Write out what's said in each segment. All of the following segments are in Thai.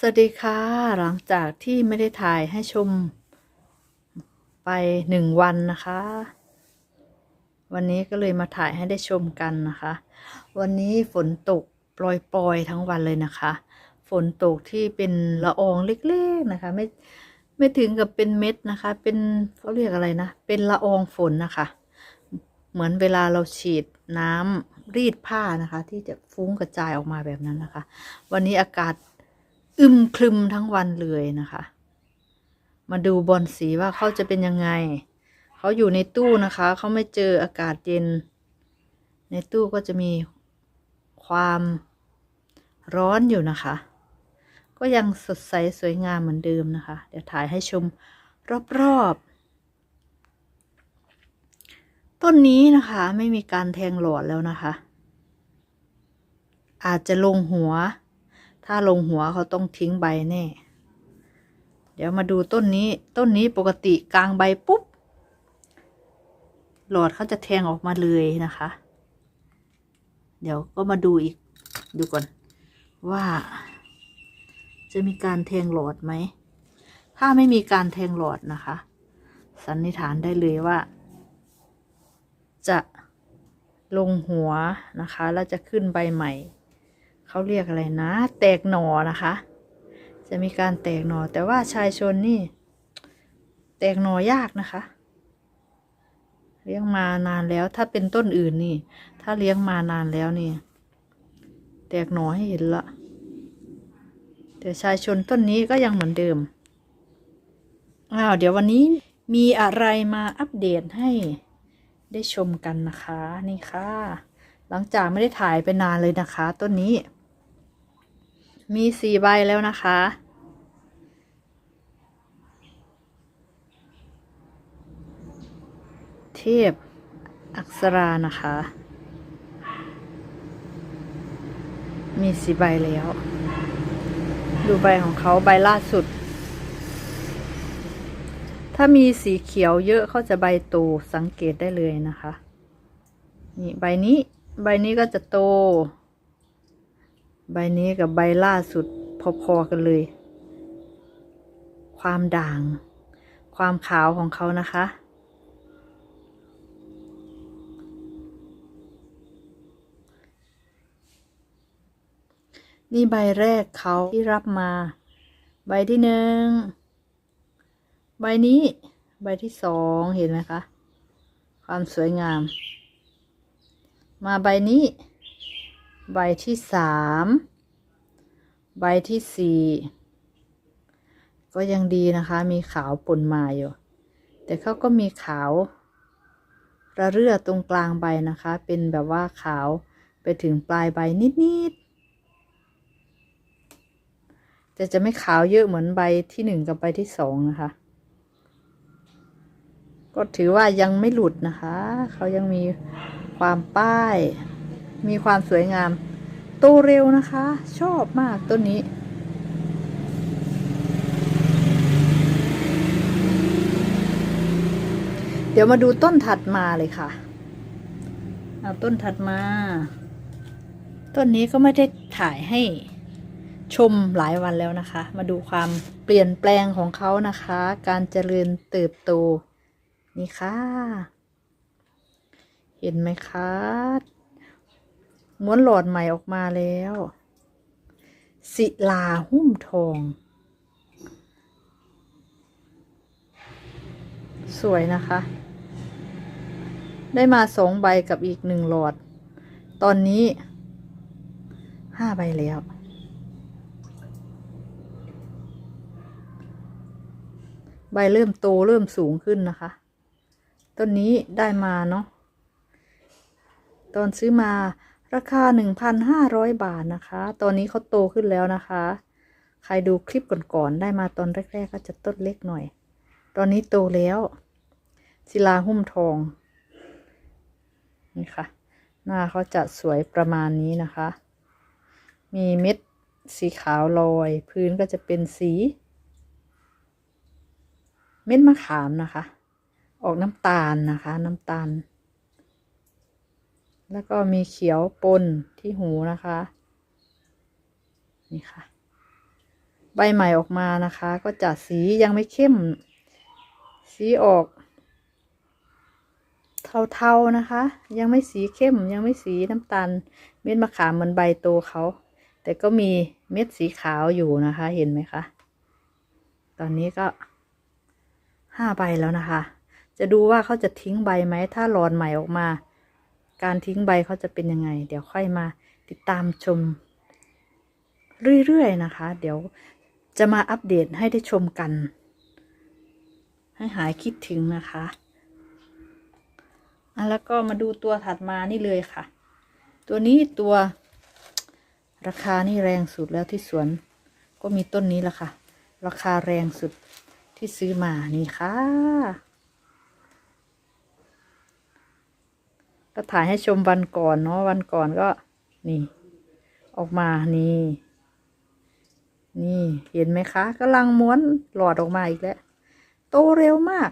สวัสดีค่ะ หลังจากที่ไม่ได้ถ่ายให้ชมไปหนึ่งวันนะคะ วันนี้ก็เลยมาถ่ายให้ได้ชมกันนะคะ วันนี้ฝนตกปล่อยๆทั้งวันเลยนะคะ ฝนตกที่เป็นละอองเล็กๆนะคะ ไม่ไม่ถึงกับเป็นเม็ดนะคะ เป็นเขาเรียกอะไรนะ เป็นละอองฝนนะคะ เหมือนเวลาเราฉีดน้ำรีดผ้านะคะ ที่จะฟุ้งกระจายออกมาแบบนั้นนะคะ วันนี้อากาศ อึมครึมทั้งวันเลยนะคะ มาดูบอลสีว่าเขาจะเป็นยังไง เขาอยู่ในตู้นะคะ เขาไม่เจออากาศเย็น ในตู้ก็จะมีความร้อนอยู่นะคะ ก็ยังสดใสสวยงามเหมือนเดิมนะคะ เดี๋ยวถ่ายให้ชมรอบๆ ต้นนี้นะคะไม่มีการแทงหลอดแล้วนะคะ อาจจะลงหัว ถ้าลงหัวเขาต้องทิ้งใบแน่ เดี๋ยวมาดูต้นนี้ต้นนี้ปกติกลางใบปุ๊บ หลอดเขาจะแทงออกมาเลยนะคะ เดี๋ยวก็มาดูอีกดูก่อน ว่า จะมีการแทงหลอดไหม ถ้าไม่มีการแทงหลอดนะคะ สันนิษฐานได้เลยว่า จะลงหัวนะคะ แล้วจะขึ้นใบใหม่ เขาเรียกอะไรนะ แตกหน่อนะคะ จะมีการแตกหน่อ แต่ว่าชายชนนี่ แตกหน่อยากนะคะ เลี้ยงมานานแล้ว ถ้าเป็นต้นอื่นนี่ ถ้าเลี้ยงมานานแล้วนี่ แตกหน่อให้เห็นละแต่ชายชนต้นนี้ก็ยังเหมือนเดิม อ้าว เดี๋ยววันนี้มีอะไรมาอัปเดตให้ได้ชมกันนะคะ นี่ค่ะ หลังจากไม่ได้ถ่ายไปนานเลยนะคะ ต้นนี้ มีสี่ใบแล้วนะคะ เทพอักษรานะคะ มีสี่ใบแล้ว ดูใบของเขาใบล่าสุด ถ้ามีสีเขียวเยอะเขาจะใบโตสังเกตได้เลยนะคะ นี่ใบนี้ใบนี้ก็จะโต ใบนี้กับใบล่าสุดพอๆกันเลย ความด่าง ความขาวของเขานะคะ นี่ใบแรกเขาที่รับมา ใบที่หนึ่ง ใบนี้ ใบที่สองเห็นไหมคะ ความสวยงาม มาใบนี้ ใบที่สามใบที่สี่ก็ยังดีนะคะ มีขาวปนมาอยู่ แต่เขาก็มีขาว ระเรื่อตรงกลางใบนะคะ เป็นแบบว่าขาวไปถึงปลายใบนิดๆแต่จะไม่ขาวเยอะเหมือนใบที่หนึ่งกับใบที่สองนะคะ ก็ถือว่ายังไม่หลุดนะคะ เขายังมีความป้าย มีความสวยงามโตเร็วนะคะ ชอบมากต้นนี้ เดี๋ยวมาดูต้นถัดมาเลยค่ะเอาต้นถัดมา ต้นนี้ก็ไม่ได้ถ่ายให้ชมหลายวันแล้วนะคะ มาดูความเปลี่ยนแปลงของเขานะคะ การเจริญเติบโต นี่ค่ะ เห็นไหมคะ ม้วนหลอดใหม่ออกมาแล้ว ศิลาหุ้มทอง สวยนะคะ ได้มาสองใบกับอีกหนึ่งหลอด ตอนนี้ห้าใบแล้วใบเริ่มโตเริ่มสูงขึ้นนะคะ ต้นนี้ได้มาเนาะ ตอนซื้อมา ราคา 1,500 บาทนะคะ ตอนนี้เขาโตขึ้นแล้วนะคะ ใครดูคลิปก่อนๆ ได้มาตอนแรก ๆ ก็จะต้นเล็กหน่อย ตอนนี้โตแล้วศิลาหุ้มทอง นี่ค่ะ หน้าเขาจะสวยประมาณนี้นะคะ มีเม็ดสีขาวลอย พื้นก็จะเป็นสี เม็ดมะขามนะคะ ออกน้ำตาลนะคะ น้ำตาล แล้วก็มีเขียวปนที่หูนะคะ นี่ค่ะ ใบใหม่ออกมานะคะ ก็จะสียังไม่เข้ม สีออก เทาๆนะคะ ยังไม่สีเข้ม ยังไม่สีน้ำตาล เม็ดมะขามเหมือนใบโตเขา แต่ก็มีเม็ดสีขาวอยู่นะคะ เห็นไหมคะ ตอนนี้ก็ห้าใบแล้วนะคะ จะดูว่าเขาจะทิ้งใบไหม ถ้าหลอนใหม่ออกมา การทิ้งใบเขาจะเป็นยังไง เดี๋ยวค่อยมาติดตามชม เรื่อยๆนะคะ เดี๋ยวจะมาอัปเดตให้ได้ชมกัน ให้หายคิดถึงนะคะอะแล้วก็มาดูตัวถัดมานี่เลยค่ะ ตัวนี้ตัวราคานี่แรงสุดแล้วที่สวน ก็มีต้นนี้แหละค่ะ ราคาแรงสุดที่ซื้อมานี่ค่ะ ก็ถ่ายให้ชมวันก่อนเนาะวันก่อนก็นี่ ออกมานี่ นี่เห็นไหมคะกำลังม้วนหลอดออกมาอีกแล้ว โตเร็วมาก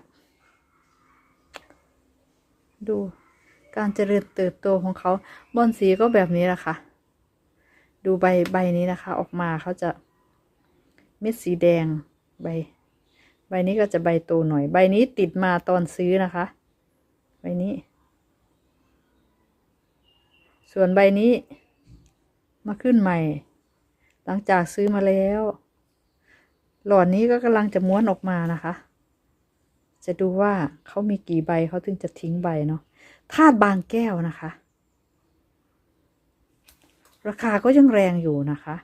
ดูการเจริญเติบโตของเขาบอนสีก็แบบนี้แหละค่ะ ดูใบใบนี้นะคะ ออกมาเขาจะเม็ดสีแดงใบ ใบนี้ก็จะใบโตหน่อย ใบนี้ติดมาตอนซื้อนะคะ ใบนี้ ส่วนใบนี้ มาขึ้นใหม่ หลังจากซื้อมาแล้ว หลอดนี้ก็กำลังจะม้วนออกมานะคะ จะดูว่าเขามีกี่ใบเขาถึงจะทิ้งใบเนาะธาตุบางแก้วนะคะ ราคาก็ยังแรงอยู่นะคะ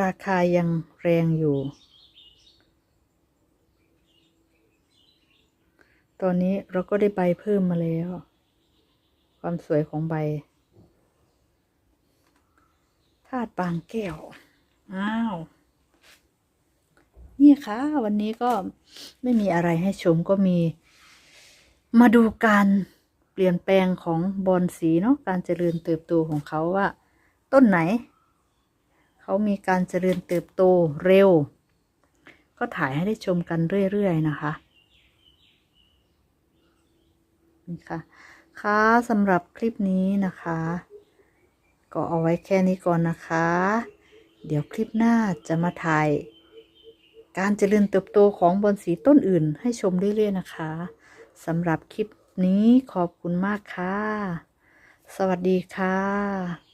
ราคายังแรงอยู่ ตอนนี้เราก็ได้ใบเพิ่มมาแล้ว ความสวยของใบธาตุบางแก้ว อ้าว นี่ค่ะ วันนี้ก็ไม่มีอะไรให้ชมก็มี มาดูการเปลี่ยนแปลงของบอนสีเนาะการเจริญเติบโตของเขาว่า ต้นไหน เขามีการเจริญเติบโตเร็ว ก็ถ่ายให้ได้ชมกันเรื่อย ๆ นะคะ นี่ค่ะค่ะสำหรับคลิปนี้นะคะ ก็เอาไว้แค่นี้ก่อนนะคะ เดี๋ยวคลิปหน้าจะมาถ่าย การเจริญเติบโตของบอนสีต้นอื่นให้ชมเรื่อยๆนะคะสำหรับคลิปนี้ขอบคุณมากค่ะ สวัสดีค่ะ